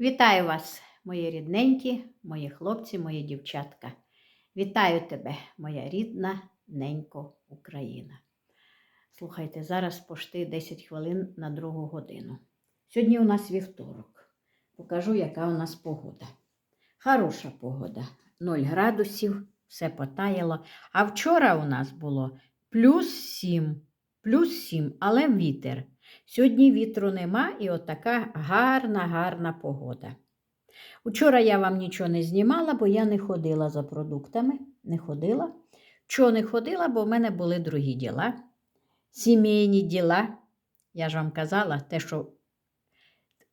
Вітаю вас, мої рідненькі, мої хлопці, мої дівчатка. Вітаю тебе, моя рідна ненько Україна. Слухайте, зараз пошти 10 хвилин на другу годину. Сьогодні у нас вівторок. Покажу, яка у нас погода. Хороша погода. 0 градусів, все потаяло. А вчора у нас було плюс 7, плюс 7, але вітер. Сьогодні вітру нема і отака гарна, гарна погода. Учора я вам нічого не знімала, бо я не ходила за продуктами. Не ходила. Чого не ходила, бо в мене були другі діла. Сімейні діла. Я ж вам казала, те, що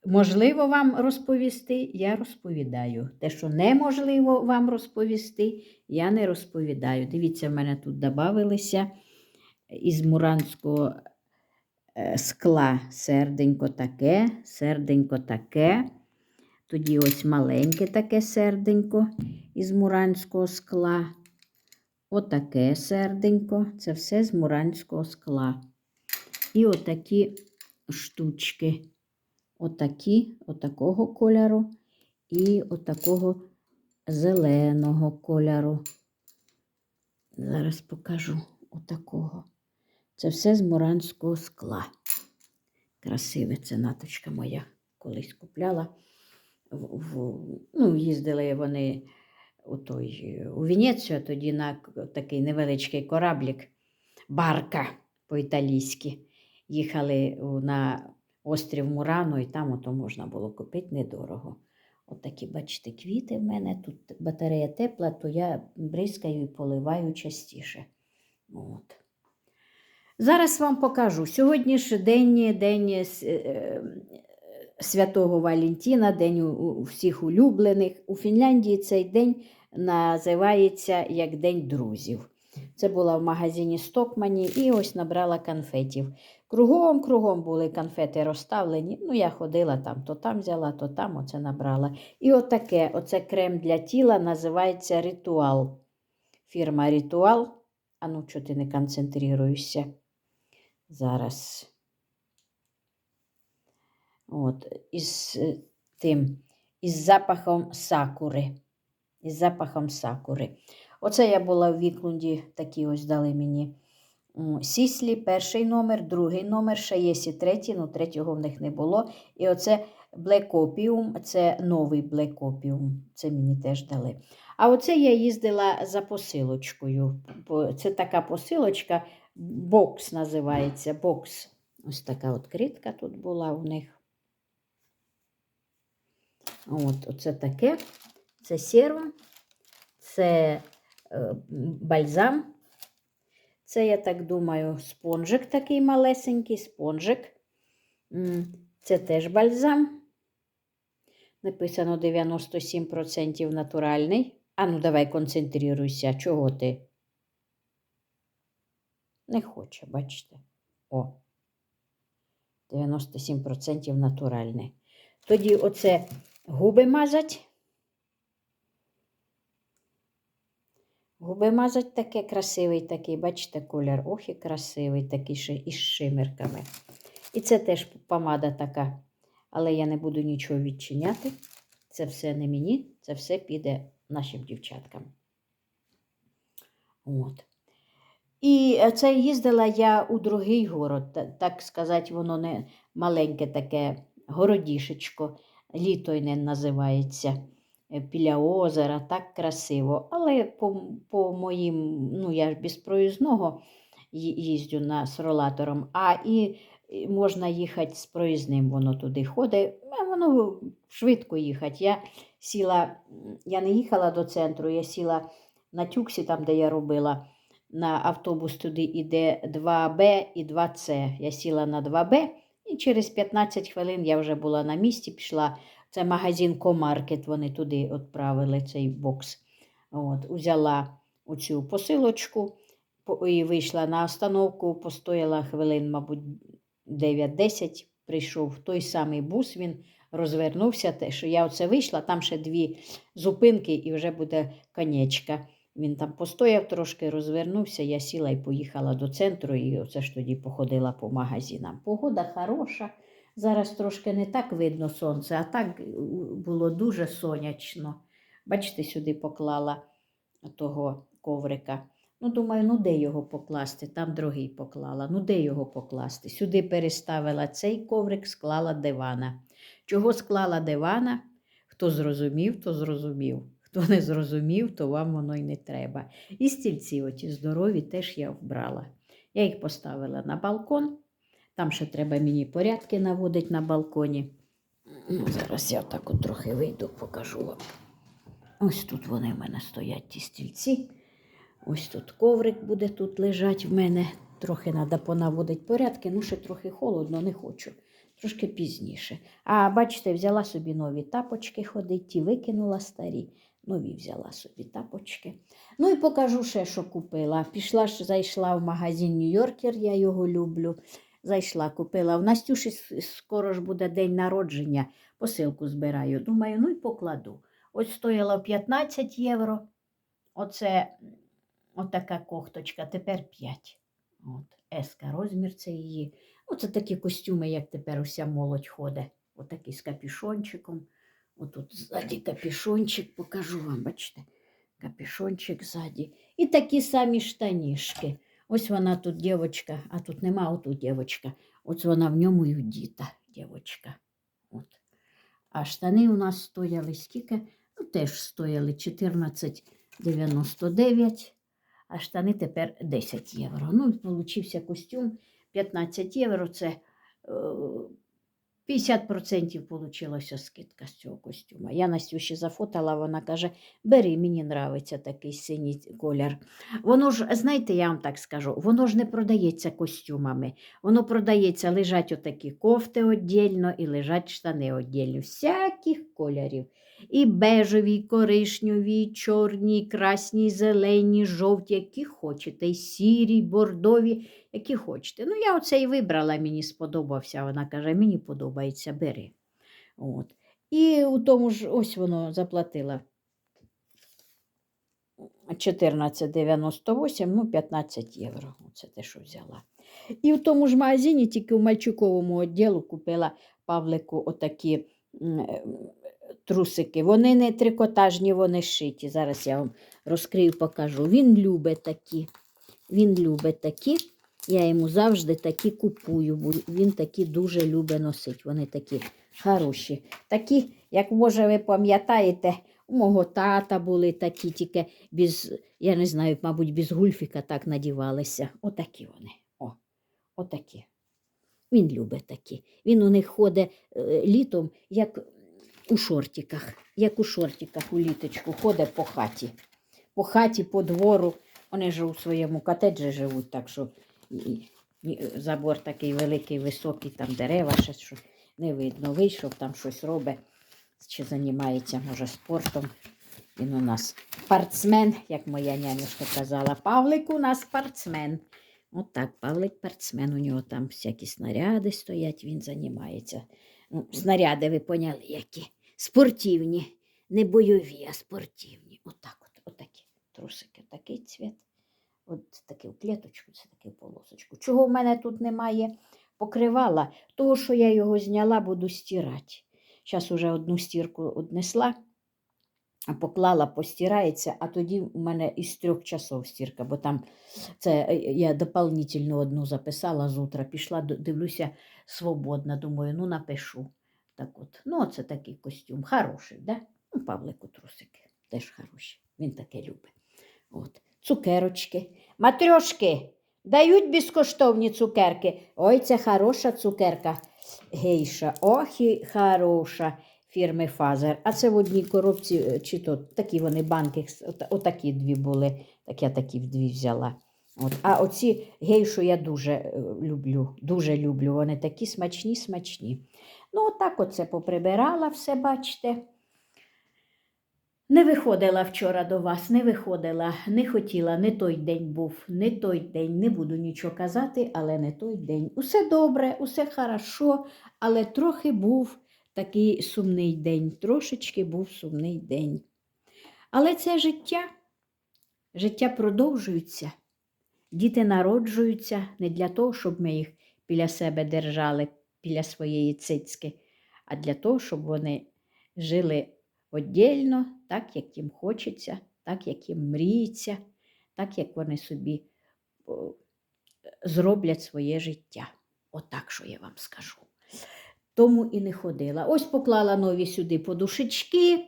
можливо вам розповісти, я розповідаю. Те, що неможливо вам розповісти, я не розповідаю. Дивіться, в мене тут додавалися із муранського скла серденько таке, серденько таке. Тоді ось маленьке таке серденько із муранського скла. Отаке серденько. Це все з муранського скла. І отакі штучки. Отакі, отакого кольору і отакого зеленого кольору. Зараз покажу отакого. Це все з муранського скла. Красиве це наточка моя колись купляла. В, в, ну, їздили вони у, той, у Венецію, а тоді на такий невеличкий кораблік, барка по-італійськи. Їхали на острів Мурано, і там ото можна було купити недорого. От такі, бачите, квіти в мене. Тут батарея тепла, то я бризкаю і поливаю частіше. От. Зараз вам покажу. Сьогодні ж день, день е, Святого Валентина, день у всіх улюблених. У Фінляндії цей день називається як День друзів. Це була в магазині Стокмані і ось набрала конфетів. Кругом, кругом були конфети розставлені. Ну, я ходила там, то там взяла, то там оце набрала. І отаке, оце крем для тіла називається Ритуал. Фірма Ритуал. А ну, чого ти не концентруєшся? Зараз. От, із е, тим, із запахом сакури. Із запахом сакури. Оце я була в Віклунді, такі ось дали мені. Сіслі, перший номер, другий номер, ще є і третій, ну третього в них не було. І оце Opium, це новий Opium, це мені теж дали. А оце я їздила за посилочкою. Це така посилочка, бокс називається. Бокс. Ось така от критка тут була у них. От, оце таке. Це серум, це е, бальзам. Це, я так думаю, спонжик такий малесенький, спонжик. Це теж бальзам. Написано 97% натуральний. А ну, давай концентруйся. Чого ти? Не хоче, бачите. О. 97% натуральний. Тоді оце губи мазать. Губи мазать таке красивий такий, бачите, колір. Ох, і красивий, такий із шимерками. І це теж помада така. Але я не буду нічого відчиняти. Це все не мені, це все піде нашим дівчаткам. От. І е, це їздила я у другий город, так сказати, воно не маленьке таке городішечко, літойне називається, е, біля озера, так красиво. Але по, по моїм, ну я ж без проїзного їздю на з ролатором, а і можна їхати з проїзним, воно туди ходить, а воно швидко їхати. Я сіла, я не їхала до центру, я сіла на тюксі, там, де я робила на автобус туди йде 2Б і 2С. Я сіла на 2Б, і через 15 хвилин я вже була на місці, пішла. Це магазин Комаркет, вони туди відправили цей бокс. От, Узяла оцю посилочку і вийшла на остановку, постояла хвилин, мабуть, 9-10. Прийшов той самий бус, він розвернувся. Те, що я оце вийшла, там ще дві зупинки і вже буде конечка. Він там постояв трошки, розвернувся, я сіла і поїхала до центру, і оце ж тоді походила по магазинам. Погода хороша. Зараз трошки не так видно сонце, а так е, було дуже сонячно. Бачите, сюди поклала того коврика. Ну, думаю, ну де його покласти? Там другий поклала. Ну, де його покласти? Сюди переставила цей коврик, склала дивана. Чого склала дивана? Хто зрозумів, то зрозумів. Хто не зрозумів, то вам воно й не треба. І стільці оті здорові теж я вбрала. Я їх поставила на балкон. Там ще треба мені порядки наводити на балконі. Ну, Зараз я так от трохи вийду, покажу вам. Ось тут вони в мене стоять, ті стільці. Ось тут коврик буде тут лежать в мене. Трохи треба понаводити порядки, ну ще трохи холодно, не хочу. Трошки пізніше. А бачите, взяла собі нові тапочки ходить, ті викинула старі. Нові взяла собі тапочки. Ну і покажу ще, що купила. Пішла ж, зайшла в магазин Нью-Йоркер, я його люблю. Зайшла, купила. В Настюші скоро ж буде день народження, посилку збираю. Думаю, ну і покладу. Ось стояло 15 євро. Оце отака кофточка, тепер 5. От, еска розмір це її. Оце такі костюми, як тепер уся молодь ходить. Отакий з капюшончиком. Отут ззаді капюшончик, покажу вам, бачите, капюшончик ззаді. І такі самі штанішки. Ось вона тут дівчинка, а тут нема отут дівчинка. Ось вона в ньому і вдіта, дівчинка. От. А штани у нас стояли скільки? Ну, теж стояли 14,99, а штани тепер 10 євро. Ну, получився костюм 15 євро. Це е, 50% получилася скидка з цього костюма. Я Настюші зафотала, вона каже: бери, мені нравиться такий синій колір. Воно ж, знаєте, я вам так скажу, воно ж не продається костюмами. Воно продається, лежать отакі кофти віддільно і лежать штани віддільно. Всяких кольорів. І бежеві, і коричневі, і чорні, і красні, і зелені, і жовті, які хочете, і сірі, і бордові, які хочете. Ну, я оце і вибрала, мені сподобався. Вона каже, мені подобається, бери. От. І у тому ж ось воно заплатила 14,98, ну 15 євро. Це те, що взяла. І в тому ж магазині, тільки в мальчуковому відділу купила Павлику отакі е, трусики. Вони не трикотажні, вони шиті. Зараз я вам розкрию, покажу. Він любить такі. Він любить такі. Я йому завжди такі купую, бо він такі дуже любить носити. Вони такі хороші. Такі, як може, ви пам'ятаєте, у мого тата були такі, тільки без, я не знаю, мабуть, без гульфіка так надівалися. Отакі вони. О, отакі. Він любить такі. Він у них ходить е, літом, як у шортиках, як у шортиках у літочку, ходить по хаті. По хаті, по двору. Вони ж у своєму котеджі живуть, так що забор такий великий, високий, там дерева, ще що не видно. Вийшов, там щось робить, чи займається, може, спортом. Він у нас спортсмен, як моя нянюшка казала. Павлик у нас спортсмен. От так, Павлик спортсмен, у нього там всякі снаряди стоять, він займається. Ну, снаряди, ви поняли, які? Спортивні, не бойові, а спортивні. Отак от, отакі трусики, такий цвіт. От таке в клеточку, це таке полосочку. Чого в мене тут немає покривала? Того, що я його зняла, буду стирати. Зараз уже одну стірку однесла, поклала, постирається, а тоді у мене із трьох часов стірка, бо там це е, я дополнительно одну записала з утра, пішла, дивлюся, свободна. Думаю, ну напишу. Так от, ну, це такий костюм. Хороший, да? Ну, Павлику трусики теж хороші. Він таке любить. Цукерочки. Матрьошки, дають безкоштовні цукерки. Ой, це хороша цукерка. Гейша. Ох, і хороша фірми Фазер. А це в одній коробці, е, чи то такі вони банки, отакі дві були. Так я такі дві взяла. От. А оці гейшу я дуже е, люблю. Дуже люблю. Вони такі смачні, смачні. Ну, отак оце поприбирала все, бачите. Не виходила вчора до вас, не виходила, не хотіла, не той день був, не той день, не буду нічого казати, але не той день. Усе добре, усе хорошо, але трохи був такий сумний день, трошечки був сумний день. Але це життя. Життя продовжується. Діти народжуються не для того, щоб ми їх біля себе держали, біля своєї цицьки, а для того, щоб вони жили віддільно, так, як їм хочеться, так, як їм мріється, так, як вони собі зроблять своє життя. Отак, що я вам скажу. Тому і не ходила. Ось поклала нові сюди подушечки.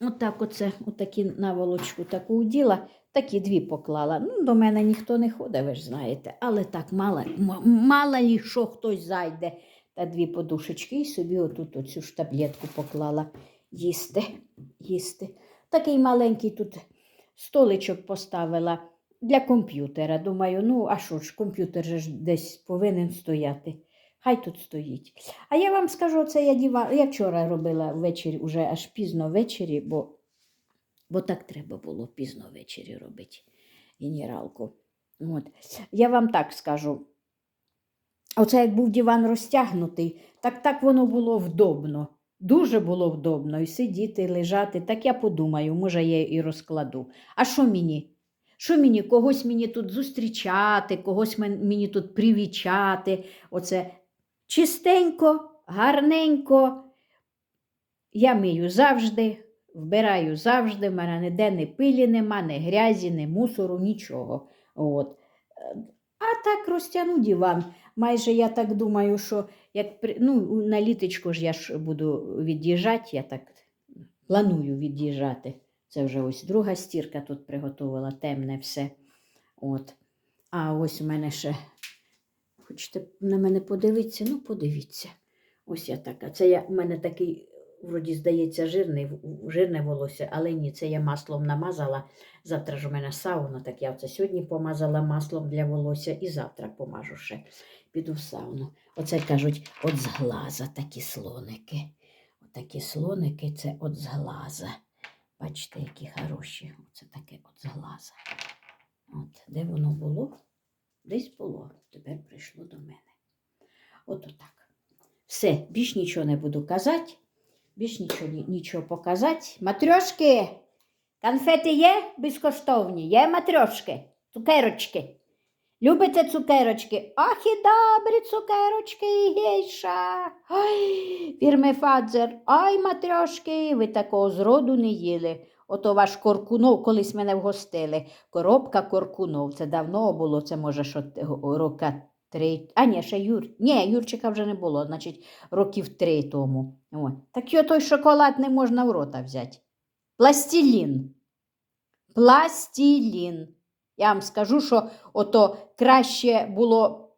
Отак оце, отакі наволочку таку уділа, такі дві поклала. Ну, до мене ніхто не ходить, ви ж знаєте, але так мало, мало лі що хтось зайде. Та дві подушечки і собі отут оцю ж таблетку поклала їсти. їсти. Такий маленький тут столичок поставила для комп'ютера. Думаю, ну а що ж, комп'ютер же ж десь повинен стояти. Хай тут стоїть. А я вам скажу, це я діва... я вчора робила ввечері, уже аж пізно ввечері, бо, бо так треба було пізно ввечері робити генералку. От. Я вам так скажу. Оце як був диван розтягнутий, так так воно було вдобно. Дуже було вдобно і сидіти, і лежати. Так я подумаю, може, я і розкладу. А що мені? Що мені? Когось мені тут зустрічати, когось мені тут привічати. Оце чистенько, гарненько. Я мию завжди, вбираю завжди, в мене ніде ні пилі нема, ні грязі, ні мусору, нічого. От. А так розтягну диван. Майже я так думаю, що як ну, на літочку ж я ж буду від'їжджати, я так планую від'їжджати. Це вже ось друга стірка тут приготувала, темне все. От. А ось у мене ще. Хочете на мене подивитися? Ну, подивіться. Ось я така. Це я, у мене такий, вроді, здається, жирний, жирне волосся, але ні, це я маслом намазала. Завтра ж у мене сауна, так я це сьогодні помазала маслом для волосся і завтра помажу ще. Піду в сауну. Оце кажуть, от з глаза такі слоники. Отакі слоники це от з глаза. Бачите, які хороші. Оце таке от з глаза. От, де воно було? Десь було. Тепер прийшло до мене. От отак. Все, більш нічого не буду казати. Більш нічого, нічого показати. Матрьошки, конфети є безкоштовні? Є матрьошки, цукерочки. Любите цукерочки? Ах і добрі цукерочки і гейша. Ой, фірми Фадзер. Ай, матрьошки, ви такого зроду не їли. Ото ваш Коркунов колись мене вгостили. Коробка Коркунов. Це давно було, це може що рока три. А ні, ще Юр. Ні, Юрчика вже не було, значить, років три тому. О. Так його той шоколад не можна в рота взяти. Пластилін. Пластилін. Я вам скажу, що ото краще було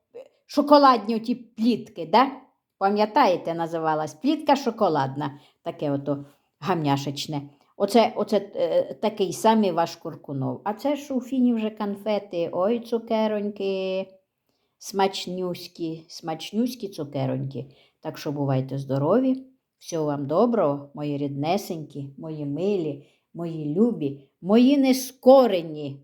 шоколадні оті плітки, да? Пам'ятаєте, називалась плітка шоколадна, таке ото гамняшечне. Оце, оце е, такий самий ваш Куркунов. А це ж у фіні вже конфети. Ой, цукероньки, смачнюські, смачнюські цукероньки. Так що бувайте здорові. Всього вам доброго, мої ріднесенькі, мої милі, мої любі, мої нескорені.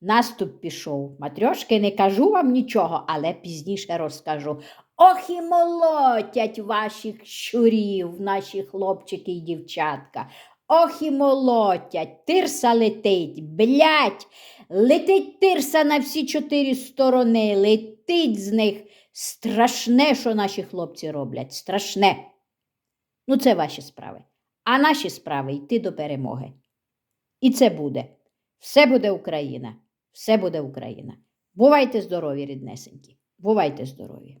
Наступ пішов. Матрьошки, не кажу вам нічого, але пізніше розкажу. Ох і молотять ваших щурів, наші хлопчики і дівчатка. Ох і молотять, тирса летить, блять, летить тирса на всі чотири сторони, летить з них. Страшне, що наші хлопці роблять, страшне. Ну, це ваші справи. А наші справи йти до перемоги. І це буде. Все буде Україна. Все буде Україна. Бувайте здорові, ріднесенькі. Бувайте здорові.